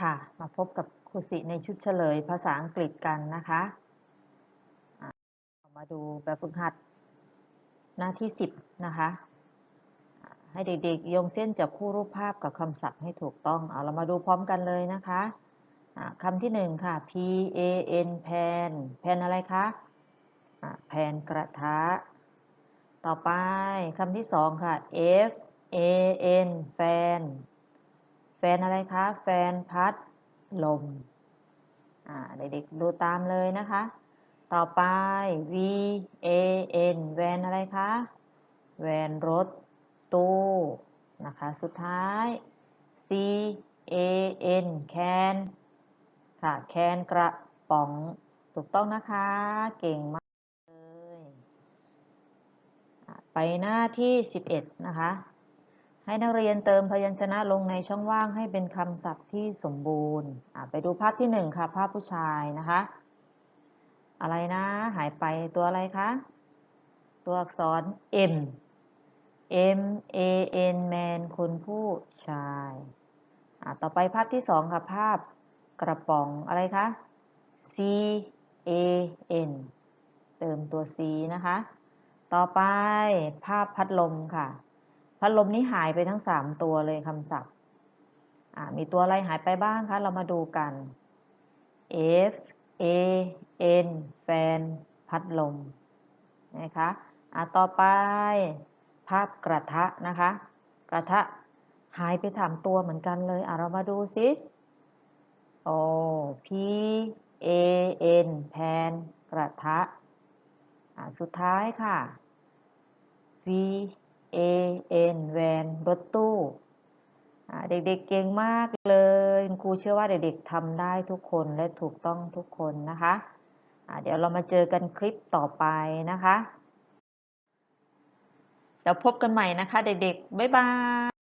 ค่ะ มาพบกับครูสิในชุดเฉลยภาษาอังกฤษกันนะคะมาดูแบบฝึกหัดหน้าที่ 10 นะคะ ให้เด็กๆโยงเส้นจับคู่รูปภาพกับคำศัพท์ให้ถูกต้อง เอาเรามาดูพร้อมกันเลยนะคะะคำที่หนึ่งค่ะ P A N แพนแพนอะไรคะอะแพนกระทะ ต่อไปคำที่สองค่ะ F A N แฟน แฟนอะไรคะ แฟนพัดลม อ่า เด็กๆดูตามเลยนะคะ ต่อไป V A N แวนอะไรคะ แวนรถตู้นะคะ สุดท้าย C A N แคนค่ะ แคนกระป๋อง ถูกต้องนะคะ เก่งมากเลย ไปหน้าที่ 11 นะคะ ให้นักเรียนเติมพยัญชนะลงในช่องว่างให้เป็นคำศัพท์ที่สมบูรณ์ ไปดูภาพที่หนึ่งค่ะ ภาพผู้ชายนะคะ อะไรนะ หายไปตัวอะไรคะ ตัวอักษร M M A N man คนผู้ชายต่อไปภาพที่สองค่ะ ภาพกระป๋องอะไรคะ C A N เติมตัว C นะคะ ต่อไปภาพพัดลมค่ะ พัดลมนี้หายไปทั้ง 3 ตัวเลยคำศัพท์ มีตัวอะไรหายไปบ้างคะ เรามาดูกัน F A N แฟน พัดลม นะคะอ่าต่อไป ภาพกระทะนะคะ กระทะหายไปสามตัวเหมือนกันเลยอ่าเรามาดูซิโอ้ P A N แพน กระทะอ่าสุดท้ายค่ะ V A N แวนรถตู้ เด็กๆเก่งมากเลยครูเชื่อว่าเด็กๆทำได้ทุกคนและถูกต้องทุกคนนะคะเดี๋ยวเรามาเจอกันคลิปต่อไปนะคะ แล้วพบกันใหม่นะคะ เด็กๆ บ๊ายบาย